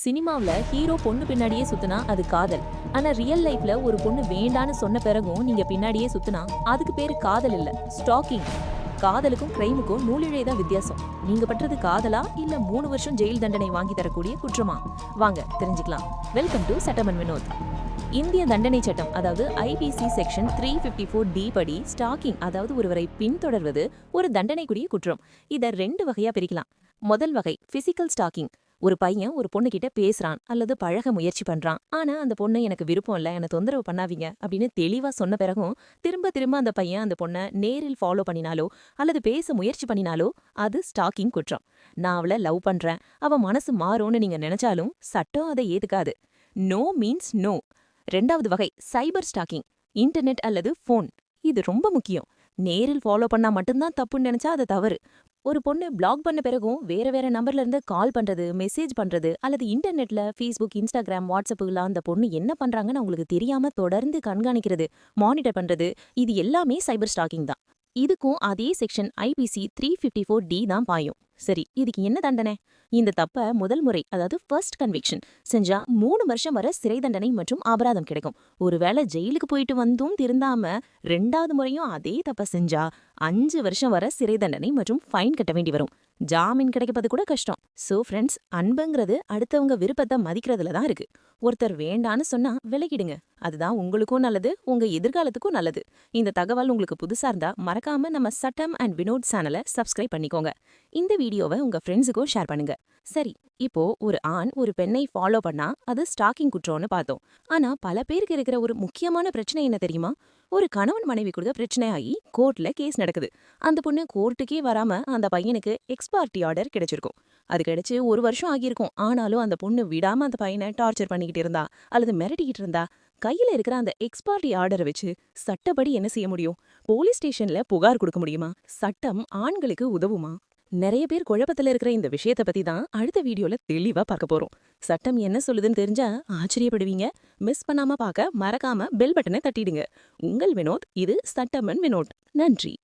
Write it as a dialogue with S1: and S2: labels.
S1: சினிமாவில் ஹீரோ பொண்ணு பின்னாடியே சுத்தினா அது காதல். ஆனால் ரியல் லைஃப்ல ஒரு பொண்ணு வேண்டான்னு சொன்ன பிறகும் நீங்க பின்னாடியே சுத்தினா அதுக்கு பேரு காதல் இல்ல ஸ்டாக்கிங் காதலுக்கும் கிரைமுக்கும் நூலிழை தான் வித்தியாசம். நீங்க பண்றது காதலா இல்ல மூணு வருஷம் ஜெயில் தண்டனை வாங்கி தரக்கூடிய குற்றமா? வாங்க தெரிஞ்சுக்கலாம். வெல்கம் டு சட்டமன் வினோத் இந்திய தண்டனை சட்டம் அதாவது IPC section three fifty four D படி ஸ்டாக்கிங் அதாவது ஒருவரை பின்தொடர்வது ஒரு தண்டனைக்குரிய குற்றம். இதை ரெண்டு வகையா பிரிக்கலாம். முதல் வகை பிசிக்கல் ஸ்டாக்கிங் ஒரு பையன் ஒரு பொண்ணு கிட்ட பேசுறான் அல்லது பழக முயற்சி பண்றான். ஆனா அந்த பொண்ணு எனக்கு விருப்பம் இல்ல என்ன தொந்தரவு பண்ணாதீங்க அப்படின்னு தெளிவா சொன்ன பிறகும் திரும்ப திரும்ப அந்த பையன் அந்த பொண்ணை நேரில் ஃபாலோ பண்ணினாலோ அல்லது பேச முயற்சி பண்ணினாலோ அது ஸ்டாக்கிங் குற்றம். நான் அவளை லவ் பண்றேன். அவ மனசு மாறும்னு நீங்க நினைச்சாலும் சட்டம் அதை ஏத்துக்காது. நோ மீன்ஸ் நோ ரெண்டாவது வகை சைபர் ஸ்டாக்கிங் இன்டர்நெட் அல்லது ஃபோன் இது ரொம்ப முக்கியம். நேரில் ஃபாலோ பண்ணா மட்டும்தான் தப்புன்னு நினைச்சா அது தவறு. ஒரு பொண்ணு பிளாக் பண்ண பிறகும் வேற வேற நம்பர்ல இருந்து கால் பண்றது மெசேஜ் பண்றது அல்லது இன்டர்நெட்ல ஃபேஸ்புக் இன்ஸ்டாகிராம் வாட்ஸ்அப்புல அந்த பொண்ணு என்ன பண்றாங்கன்னு அவங்களுக்கு தெரியாம தொடர்ந்து கண்காணிக்கிறது மானிட்டர் பண்றது இது எல்லாமே சைபர் ஸ்டாக்கிங் தான். இதுக்கும் அதே section IPC three fifty four D தான் பாயும். சரி இதுக்கு என்ன தண்டனை? இந்த தப்ப முதல் முறை அதாவது ஃபர்ஸ்ட் கன்விக்ஷன் செஞ்சா மூணு வருஷம் வர சிறை தண்டனை மற்றும் அபராதம் கிடைக்கும். ஒருவேளை ஜெயிலுக்கு போயிட்டு வந்தும் திருந்தாம ரெண்டாவது முறையும் அதே தப்ப செஞ்சா அஞ்சு வருஷம் வர சிறை தண்டனை மற்றும் ஃபைன் கட்ட வேண்டி வரும். ஜாமீன் கிடைக்கப்பது கூட கஷ்டம். சோ ஃப்ரெண்ட்ஸ் அன்புங்கிறது அடுத்தவங்க விருப்பத்தை மதிக்கிறதுல தான் இருக்கு. ஒருத்தர் வேண்டான்னு சொன்னா விலகிடுங்க. அதுதான் உங்களுக்கும் நல்லது உங்க எதிர்காலத்துக்கும் நல்லது. இந்த தகவல் உங்களுக்கு புதுசா இருந்தா மறக்காம நம்ம சட்டம் அண்ட் வினோத் சேனலை சப்ஸ்கிரைப் பண்ணிக்கோங்க. இந்த வீடியோவை உங்க ஃப்ரெண்ட்ஸுக்கும் ஷேர் பண்ணுங்க. சரி இப்போ ஒரு ஆண் ஒரு பெண்ணை ஃபாலோ பண்ணா அது ஸ்டாக்கிங் குற்றம்னு பார்த்தோம். ஆனா பல பேருக்கு இருக்கிற ஒரு முக்கியமான பிரச்சனை என்ன தெரியுமா? ஒரு கணவன் மனைவி கொடுக்க பிரச்சனை ஆகி கோர்ட்ல கேஸ் நடக்குது. அந்த பொண்ணு கோர்ட்டுக்கே வராம அந்த பையனுக்கு எக்ஸ்பார்ட்டி ஆர்டர் கிடைச்சிருக்கும். அது கிடைச்சு ஒரு வருஷம் ஆகியிருக்கும். ஆனாலும் அந்த பொண்ணு விடாம அந்த பையனை டார்ச்சர் பண்ணிக்கிட்டு இருந்தா அல்லது மிரட்டிக்கிட்டு இருந்தா கையில இருக்கிற அந்த எக்ஸ்பார்ட்டி ஆர்டரை வச்சு சட்டப்படி என்ன செய்ய முடியும்? போலீஸ் ஸ்டேஷன்ல புகார் கொடுக்க முடியுமா? சட்டம் ஆண்களுக்கு உதவுமா? நிறைய பேர் குழப்பத்துல இருக்கிற இந்த விஷயத்த பத்தி தான் அடுத்த வீடியோல தெளிவா பார்க்க போறோம். சட்டம் என்ன சொல்லுதுன்னு தெரிஞ்சா ஆச்சரியப்படுவீங்க. மிஸ் பண்ணாம பார்க்க மறக்காம பெல் பட்டனை தட்டிடுங்க. உங்கள் வினோத் இது சட்டமன் வினோத். நன்றி.